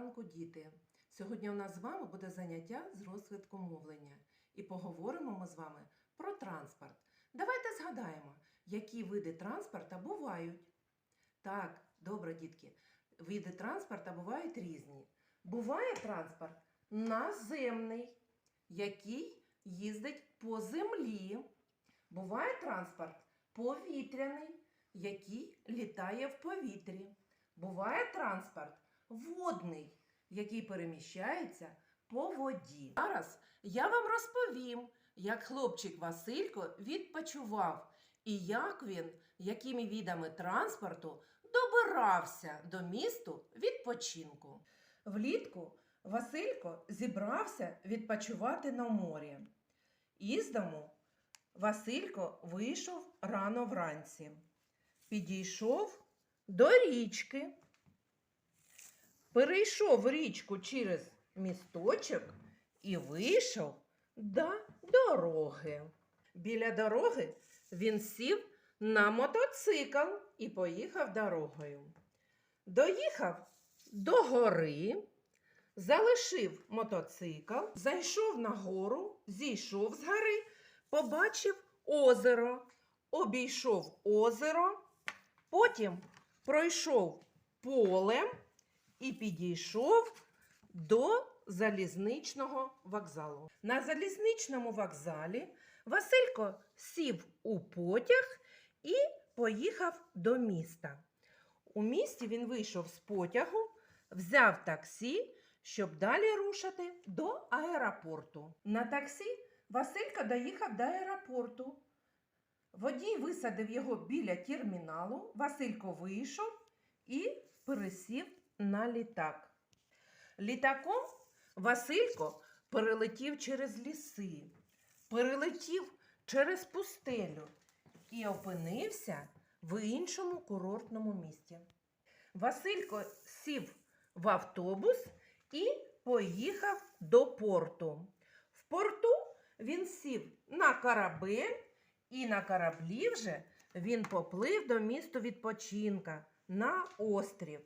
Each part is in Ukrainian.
ранку, діти! Сьогодні у нас з вами буде заняття з розвитку мовлення. І поговоримо ми з вами про транспорт. Давайте згадаємо, які види транспорта бувають. Так, добре, дітки, види транспорта бувають різні. Буває транспорт наземний, який їздить по землі. Буває транспорт повітряний, який літає в повітрі. Буває транспорт водний, який переміщається по воді. Зараз я вам розповім, як хлопчик Василько відпочивав і як він, якими видами транспорту добирався до місту відпочинку. Влітку Василько зібрався відпочивати на морі. Із дому Василько вийшов рано вранці. Підійшов до річки, перейшов річку через місточок і вийшов до дороги. Біля дороги він сів на мотоцикл і поїхав дорогою. Доїхав до гори, залишив мотоцикл, зайшов на гору, зійшов з гори, побачив озеро, обійшов озеро, потім пройшов полем і підійшов до залізничного вокзалу. На залізничному вокзалі Василько сів у потяг і поїхав до міста. У місті він вийшов з потягу, взяв таксі, щоб далі рушити до аеропорту. На таксі Василько доїхав до аеропорту. Водій висадив його біля терміналу. Василько вийшов і пересів на літак. Літаком Василько перелетів через ліси, перелетів через пустелю і опинився в іншому курортному місті. Василько сів в автобус і поїхав до порту. В порту він сів на корабель, і на кораблі вже він поплив до місту відпочинка на острів.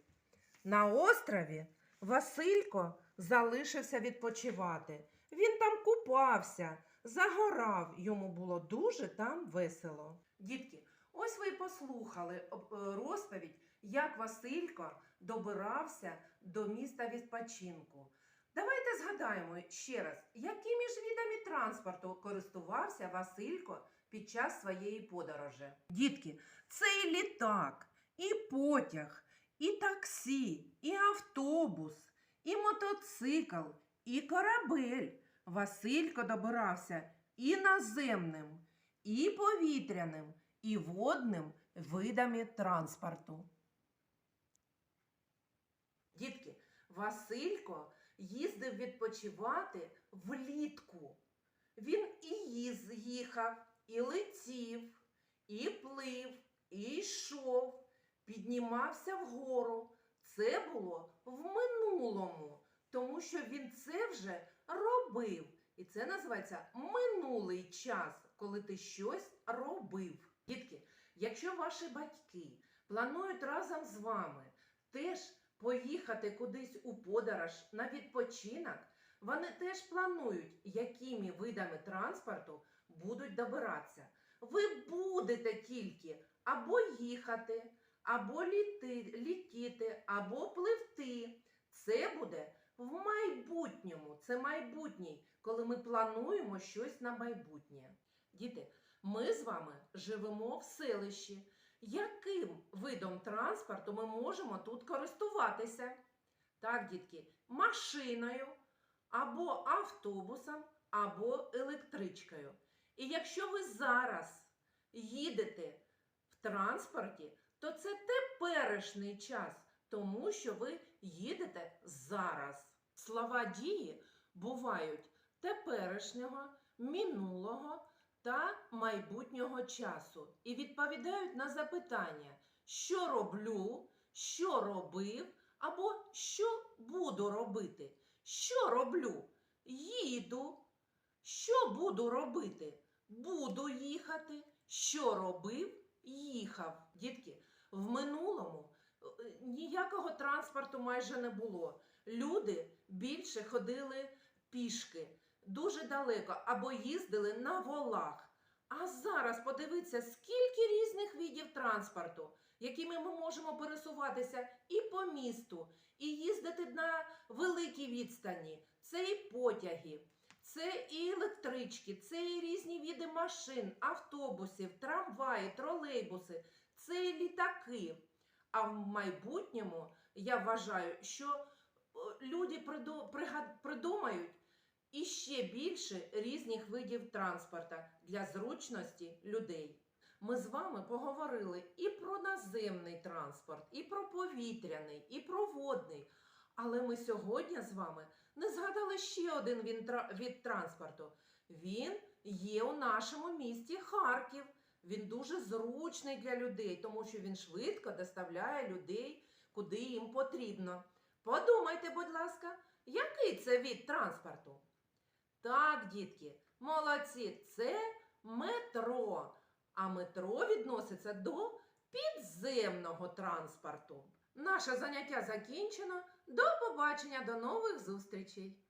На острові Василько залишився відпочивати. Він там купався, загорав, йому було дуже там весело. Дітки, ось ви послухали е, розповідь, як Василько добирався до міста відпочинку. Давайте згадаємо ще раз, якими ж видами транспорту користувався Василько під час своєї подорожі. Дітки, це і літак, і потяг, і таксі, і автобус, і мотоцикл, і корабель. Василько добирався і наземним, і повітряним, і водним видами транспорту. Дітки, Василько їздив відпочивати влітку. Він і їз їхав, і летів, і плив, і йшов, піднімався вгору. Це було в минулому, тому що він це вже робив. І це називається минулий час, коли ти щось робив. Дітки, якщо ваші батьки планують разом з вами теж поїхати кудись у подорож на відпочинок, вони теж планують, якими видами транспорту будуть добиратися. Ви будете тільки або їхати, або літи, літіти, або пливти. Це буде в майбутньому. Це майбутній, коли ми плануємо щось на майбутнє. Діти, ми з вами живемо в селищі. Яким видом транспорту ми можемо тут користуватися? Так, дітки, машиною, або автобусом, або електричкою. І якщо ви зараз їдете в транспорті, то це теперішній час, тому що ви їдете зараз. Слова дії бувають теперішнього, минулого та майбутнього часу і відповідають на запитання, що роблю, що робив або що буду робити. Що роблю? Їду. Що буду робити? Буду їхати. Що робив? Їхав. Дітки, в минулому е, ніякого транспорту майже не було. люди більше ходили пішки дуже далеко або їздили на волах. А зараз подивіться, скільки різних видів транспорту, якими ми можемо пересуватися і по місту, і їздити на великій відстані. Це і потяги, це і електрички, це і різні види машин, автобусів, трамваї, тролейбуси, це літаки. А в майбутньому я вважаю, що е, люди придумають і ще більше різних видів транспорта для зручності людей. Ми з вами поговорили і про наземний транспорт, і про повітряний, і про водний. Але ми сьогодні з вами не згадали ще один від транспорту. Він є у нашому місті Харків. Він дуже зручний для людей, тому що він швидко доставляє людей, куди їм потрібно. Подумайте, будь ласка, який це від транспорту? Так, дітки, молодці, це метро. А метро відноситься до підземного транспорту. Наше заняття закінчено. До побачення, до нових зустрічей!